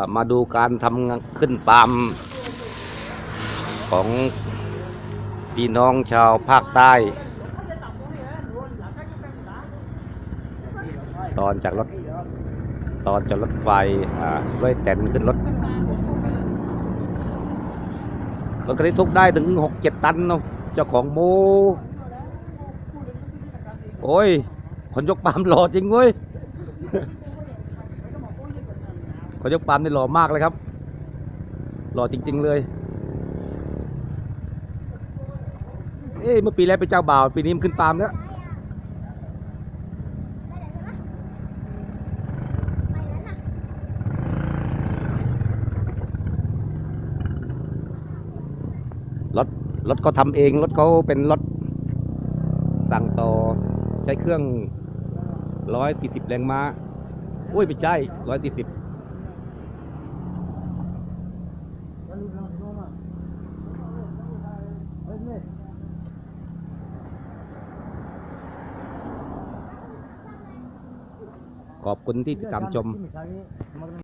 ามาดูการทำขึ้นปาล์มของพี่น้องชาวภาคใต้ ตอนจากรถตอนจากรถไฟด้วยแตนขึ้นรถรถคันนี้ทุกได้ถึงหกเจ็ดตันเนาะเจ้าของโมโอ้ยคนยกปาล์มหล่อจริงเว้ย คนยกปาล์มนี่หล่อมากเลยครับ หล่อจริง ๆเลย เอ้ยเมื่อปีแล้วเป็นเจ้าบ่าว ปีนี้มันขึ้นปาล์มแล้วรถรถเขาทำเองรถเขาเป็นรถสั่งต่อใช้เครื่องร้อยสี่สิบแรงม้า อุ้ยไม่ใช่ร้อยสี่สิบ ขอบคุณที่ติดตามชม